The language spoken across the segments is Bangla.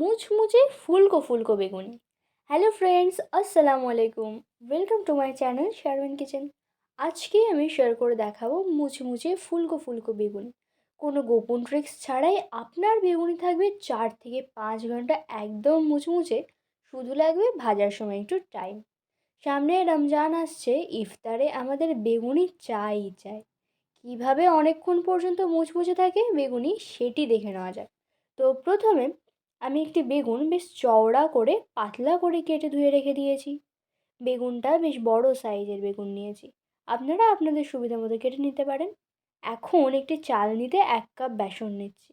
মুচমুচে ফুলকো ফুলকো বেগুনি। হ্যালো ফ্রেন্ডস আসসালামু আলাইকুম। Welcome to my channel Sharmin kitchen আজকে আমি শেয়ার করে দেখাবো মুচমুচে ফুলকো ফুলকো বেগুনি। কোনো গোপন ট্রিক্স ছাড়াই আপনার বেগুনি থাকবে চার থেকে পাঁচ ঘণ্টা একদম মুচমুচে শুধু লাগবে ভাজার সময় একটু টাইম সামনে রমজান আসছে, ইফতারে আমাদের বেগুনি চাই চাই। কীভাবে অনেকক্ষণ পর্যন্ত মুচমুচে থাকে বেগুনি সেটি দেখে নেওয়া যাক। তো প্রথমে আমি একটি বেগুন বেশ চওড়া করে পাতলা করে কেটে ধুয়ে রেখে দিয়েছি। বেগুনটা বেশ বড় সাইজের বেগুন নিয়েছি। আপনারা আপনাদের সুবিধা মতো কেটে নিতে পারেন। এখন একটি চাল নিতে এক কাপ বেসন নিচ্ছি।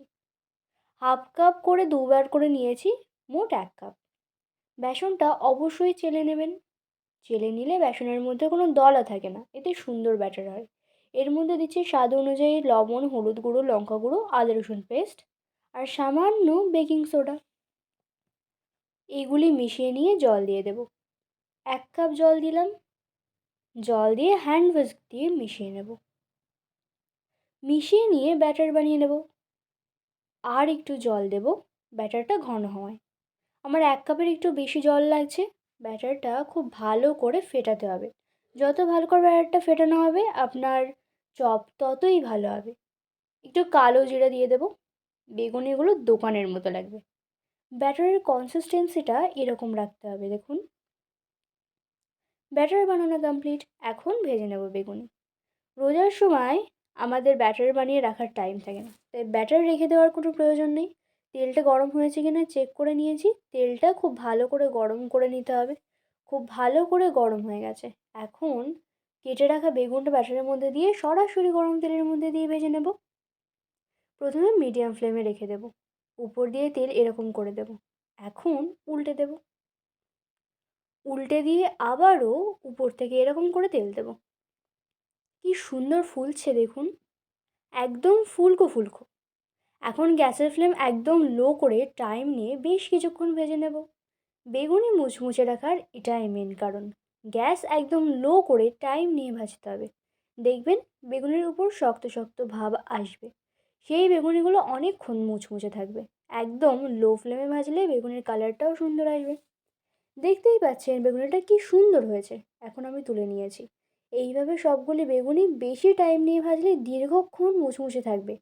হাফ কাপ করে দুবার করে নিয়েছি, মোট এক কাপ। বেসনটা অবশ্যই চেলে নেবেন। চেলে নিলে বেসনের মধ্যে কোনো দলা থাকে না, এতে সুন্দর ব্যাটার হয়। এর মধ্যে দিচ্ছি স্বাদ অনুযায়ী লবণ, হলুদ গুঁড়ো, লঙ্কা গুঁড়ো, আদা রসুন পেস্ট আর সামান্য বেকিং সোডা। এগুলি মিশিয়ে নিয়ে জল দিয়ে দেব। এক কাপ জল দিলাম। জল দিয়ে হ্যান্ড ওয়াশ দিয়ে মিশিয়ে নেব। মিশিয়ে নিয়ে ব্যাটার বানিয়ে নেব। আর একটু জল দেব, ব্যাটারটা ঘন হওয়ায়। আমার এক কাপের একটু বেশি জল লাগছে, ব্যাটারটা খুব ভালো করে ফেটাতে হবে। যত ভালো করে ব্যাটারটা ফেটানো হবে, আপনার চপ ততই ভালো হবে। একটু কালো জিরা দিয়ে দেবো। বেগুনিগুলো দোকানের মতো লাগবে। ব্যাটারের কনসিস্টেন্সিটা এরকম রাখতে হবে, দেখুন। ব্যাটার বানানো কমপ্লিট এখন ভেজে নেব বেগুনি। রোজার সময় আমাদের ব্যাটার বানিয়ে রাখার টাইম থাকে না, তাই ব্যাটার রেখে দেওয়ার কোনো প্রয়োজন নেই। তেলটা গরম হয়েছে কিনা চেক করে নিয়েছি, তেলটা খুব ভালো করে গরম করে নিতে হবে। খুব ভালো করে গরম হয়ে গেছে, এখন কেটে রাখা বেগুনটা ব্যাটারের মধ্যে দিয়ে সরাসরি গরম তেলের মধ্যে দিয়ে ভেজে নেব। প্রথমে মিডিয়াম ফ্লেমে রেখে দেব। উপর দিয়ে তেল এরকম করে দেব। এখন উল্টে দেব। উল্টে দিয়ে আবারও উপর থেকে এরকম করে তেল দেব। কি সুন্দর ফুলছে দেখুন। একদম ফুলকো ফুলকো। এখন গ্যাসের ফ্লেম একদম লো করে টাইম নিয়ে বেশ কিছুক্ষণ ভেজে নেব। বেগুনি মুচমুচে রাখার এটাই মেন কারণ। গ্যাস একদম লো করে টাইম নিয়ে ভাজতে হবে। দেখবেন বেগুনের উপর শক্ত শক্ত ভাব আসবে। সেই বেগুনিগুলো অনেকক্ষণ মুচমুচে থাকবে। একদম লো ফ্লেমে ভাজলে বেগুনের কালারটাও সুন্দর আসবে। দেখতেই পাচ্ছেন বেগুনিটা কি সুন্দর হয়েছে। এখন আমি তুলে নিয়েছি। এইভাবে সবগুলি বেগুনি বেশি টাইম নিয়ে ভাজলে দীর্ঘক্ষণ মুচমুচে থাকবে।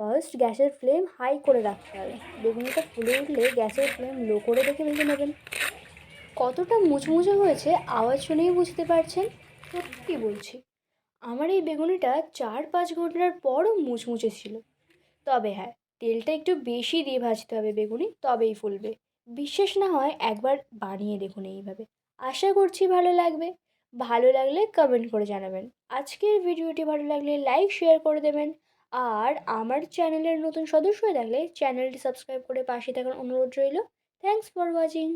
ফার্স্ট গ্যাসের ফ্লেম হাই করে রাখতে হবে। বেগুনিটা ফুলে উঠলে গ্যাসের ফ্লেম লো করে রেখে ভেজে নেবেন। কতটা মুচমুচে হয়েছে আওয়াজ শুনেই বুঝতে পারছেন? সত্যি বলছি, আমার এই বেগুনিটা চার পাঁচ ঘণ্টার পরও মুচমুচে ছিল। তবে হ্যাঁ তেলটা একটু বেশি দিয়ে ভাজতে হবে বেগুনি, তবেই ফুলবে। বিশ্বাস না হয় একবার বানিয়ে দেখুন এইভাবে। আশা করছি ভালো লাগবে। ভালো লাগলে কমেন্ট করে জানাবেন। আজকের ভিডিওটি ভালো লাগলে লাইক শেয়ার করে দেবেন। আর আমার চ্যানেলের নতুন সদস্য হয়ে থাকলে চ্যানেলটি সাবস্ক্রাইব করে পাশে থাকার অনুরোধ রইল। Thanks for watching